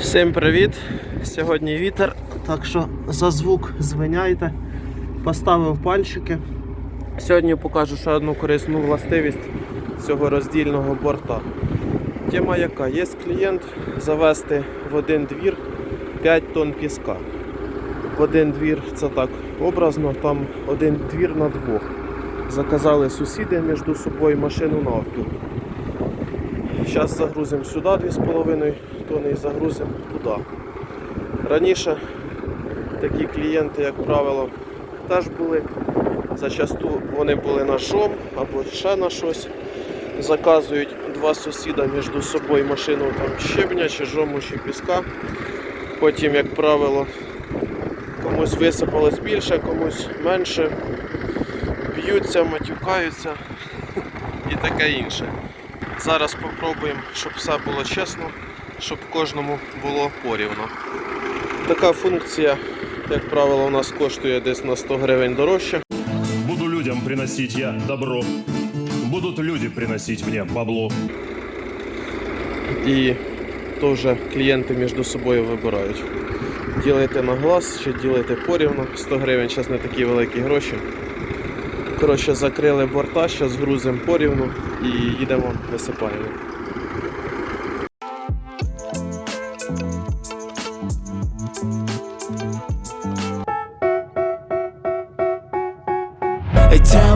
Всім привіт! Сьогодні вітер, так що за звук звиняйте. Поставив пальчики. Сьогодні покажу ще одну корисну властивість цього роздільного борта. Тема яка? Є клієнт завести в один двір 5 тонн піска. В один двір це так образно, там один двір на двох. Заказали сусіди між собою машину навпіл. Зараз загрузимо сюди 2,5 тонни і загрузимо туди. Раніше такі клієнти, як правило, теж були. Зачасту вони були на жом або ще на щось. Заказують два сусіда між собою машину там щебня, чи жому, чи піска. Потім, як правило, комусь висипалось більше, комусь менше. Б'ються, матюкаються і таке інше. Зараз спробуємо, щоб все було чесно, щоб кожному було порівно. Така функція, як правило, у нас коштує десь на 100 гривень дорожче. Буду людям приносить я добро. Будут люди приносить мне бабло. І то вже клієнти між собою вибирають. Ділити на глаз чи ділити порівну. 100 гривень зараз не такі великі гроші. Коротше, закрили борта, зараз грузимо порівну і їдемо, висипаємо.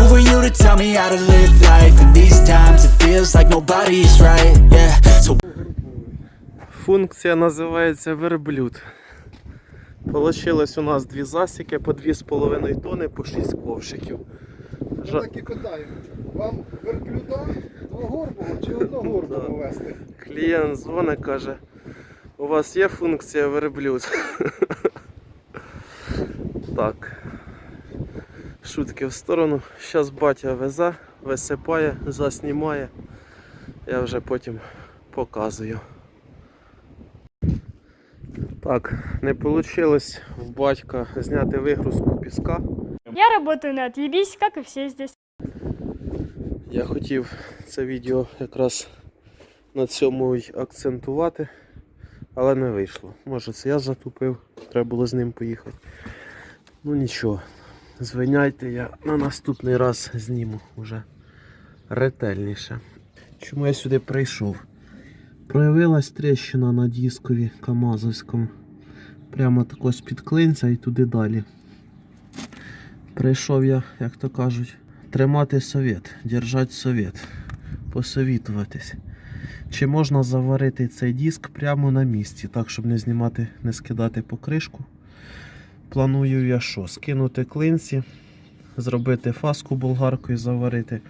Who are you to tell me how to live life? In these times it feels like nobody's right, yeah So Функція називається верблюд. Получилось у нас дві засіки по 2,5 тонни по 6 ковшиків. Жа- так і питаємо. Вам верблюда двогорбого чи одногорбого вести? Клієнт дзвонить, каже, у вас є функція верблюд. так. Шутки в сторону. Зараз батя везе, висипає, заснімає. Я вже потім показую. Так, не вийшло в батька зняти вигрузку піска. Я работаю на отъебись, как и все здесь. Я хотів це відео якраз на цьому й акцентувати, але не вийшло. Може це я затупив, треба було з ним поїхати. Ну нічого, звиняйте, я на наступний раз зніму вже ретельніше. Чому я сюди прийшов? Проявилась тріщина на дискові Камазовському. Прямо тако з-під клинця і туди далі. Прийшов я, як то кажуть, тримати совет, держати совет, посовітуватись. Чи можна заварити цей диск прямо на місці, так, щоб не знімати, не скидати покришку. Планую я що? Скинути клинці, зробити фаску болгаркою, заварити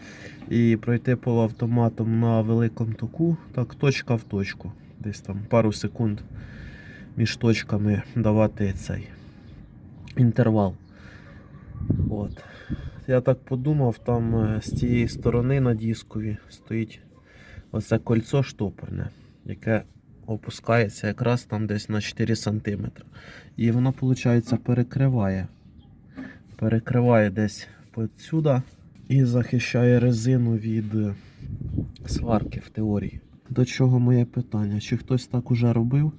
і пройти полуавтоматом на великому току, так, точка в точку. Десь там пару секунд між точками давати цей інтервал. От. Я так подумав, там е, з тієї сторони на дискові стоїть оце кольцо штопорне, яке опускається якраз там десь на 4 см. І воно, виходить, перекриває. Перекриває десь подсюди і захищає резину від е, сварки в теорії. До чого моє питання? Чи хтось так уже робив?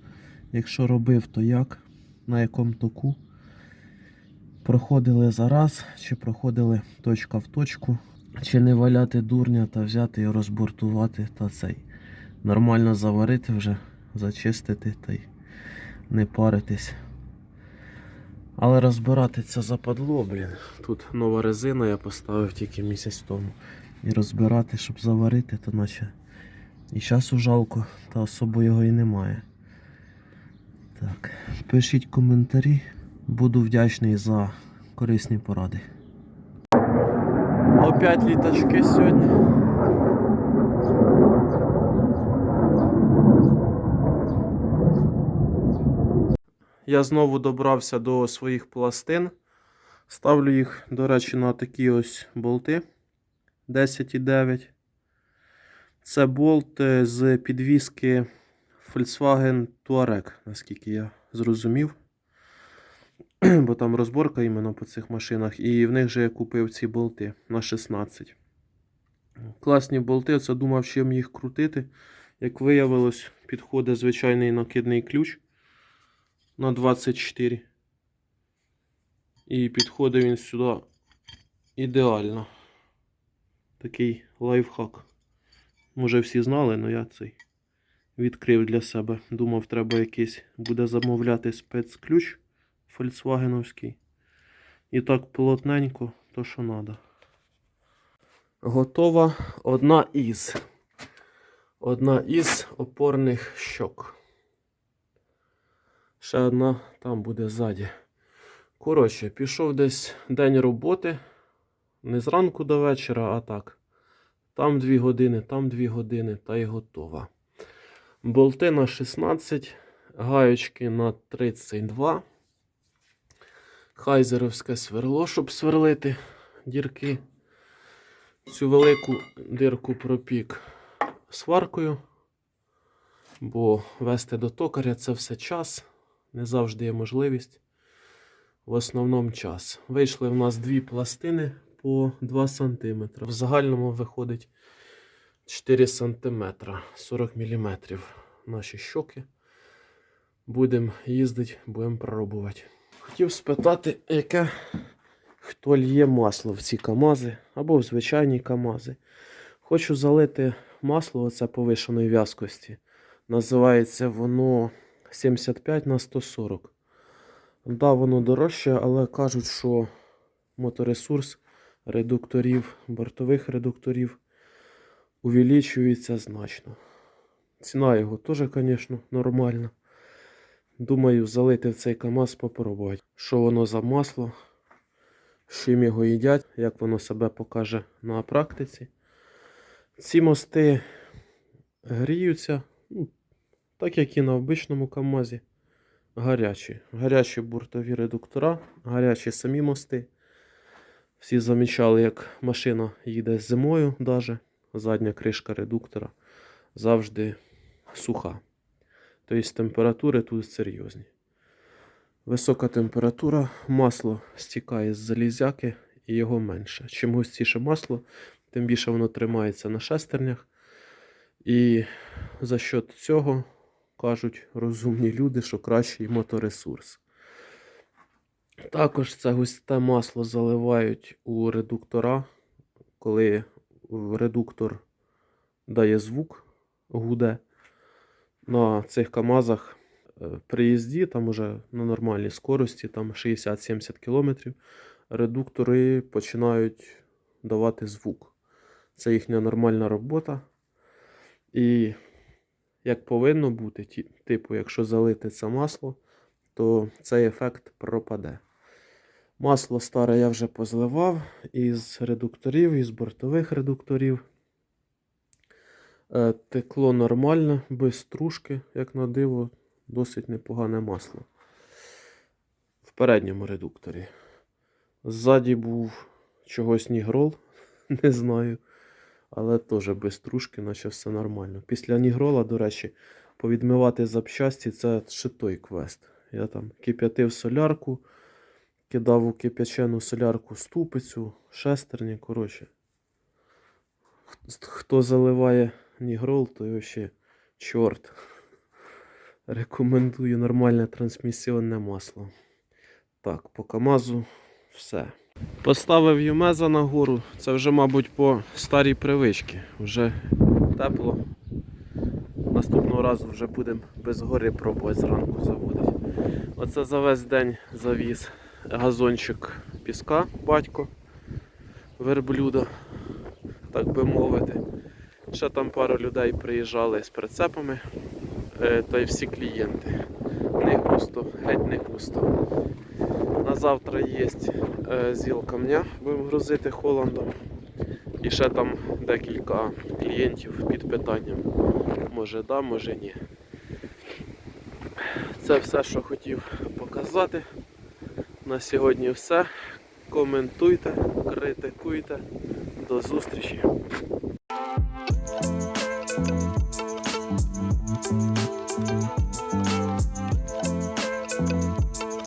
Якщо робив, то як? На якому току? проходили зараз, чи проходили точка в точку, чи не валяти дурня та взяти і розбортувати та цей. Нормально заварити вже, зачистити та й не паритись. Але розбирати це западло, блін. Тут нова резина я поставив тільки місяць тому. І розбирати, щоб заварити, то наче і часу жалко, та особо його і немає. Так, пишіть коментарі. Буду вдячний за корисні поради. Опять літачки сьогодні. Я знову добрався до своїх пластин. Ставлю їх, до речі, на такі ось болти 10,9. Це болт з підвіски Volkswagen Touareg, наскільки я зрозумів. Бо там розборка іменно по цих машинах. І в них же я купив ці болти на 16. Класні болти, це думав, чим їх крутити. Як виявилось, підходить звичайний накидний ключ на 24. І підходить він сюди ідеально. Такий лайфхак. Може всі знали, але я цей відкрив для себе. Думав, треба якийсь буде замовляти спецключ фольксвагеновський. І так плотненько, то що треба. Готова одна із. Одна із опорних щок. Ще одна там буде ззаді. Коротше, пішов десь день роботи. Не зранку до вечора, а так. Там 2 години, там 2 години, та й готова. Болти на 16, гаючки на 32. Хайзеровське сверло, щоб сверлити дірки. Цю велику дирку пропік сваркою. Бо вести до токаря це все час. Не завжди є можливість. В основному час. Вийшли в нас дві пластини по 2 см. В загальному виходить 4 см, 40 мм наші щоки. Будемо їздити, будемо пробувати. Хотів спитати, яке хто лє масло в ці камази або в звичайні камази. Хочу залити масло оце повишеної в'язкості. Називається воно 75 на 140. Да, воно дорожче, але кажуть, що моторесурс редукторів, бортових редукторів увеличується значно. Ціна його теж, звісно, нормальна. Думаю, залити в цей КАМАЗ попробувати. Що воно за масло, з чим його їдять, як воно себе покаже на практиці. Ці мости гріються, так як і на обичному КАМАЗі. Гарячі. Гарячі бортові редуктора, гарячі самі мости. Всі замічали, як машина їде зимою, даже. задня кришка редуктора завжди суха. Тобто температури тут серйозні. Висока температура, масло стікає з залізяки і його менше. Чим густіше масло, тим більше воно тримається на шестернях. І за счет цього кажуть розумні люди, що кращий моторесурс. Також це густе масло заливають у редуктора, коли редуктор дає звук, гуде. На цих КАМАЗах е, при їзді, там уже на нормальній скорості, там 60-70 км, редуктори починають давати звук. Це їхня нормальна робота. І як повинно бути, типу, якщо залити це масло, то цей ефект пропаде. Масло старе я вже позливав із редукторів, із бортових редукторів. Е, Текло нормально, без стружки, як на диво, досить непогане масло. В передньому редукторі. Ззаді був чогось нігрол, не знаю. Але теж без стружки, наче все нормально. Після нігрола, до речі, повідмивати запчасті це ще той квест. Я там кип'ятив солярку, кидав у кип'ячену солярку ступицю, шестерні, коротше. Хто заливає нігрол, то взагалі чорт. Рекомендую нормальне трансмісіонне масло. Так, по КАМАЗу все. Поставив Юмеза на гору. Це вже, мабуть, по старій привичці. Вже тепло. Наступного разу вже будемо без гори пробувати зранку заводити. Оце за весь день завіз газончик піска, батько верблюда, так би мовити. Ще там пару людей приїжджали з прицепами, е, та й всі клієнти. Не густо, геть не густо. На завтра є е, зіл камня, будемо грузити Холландом. І ще там декілька клієнтів під питанням. Може да, може ні. Це все, що хотів показати. На сьогодні все. Коментуйте, критикуйте. До зустрічі.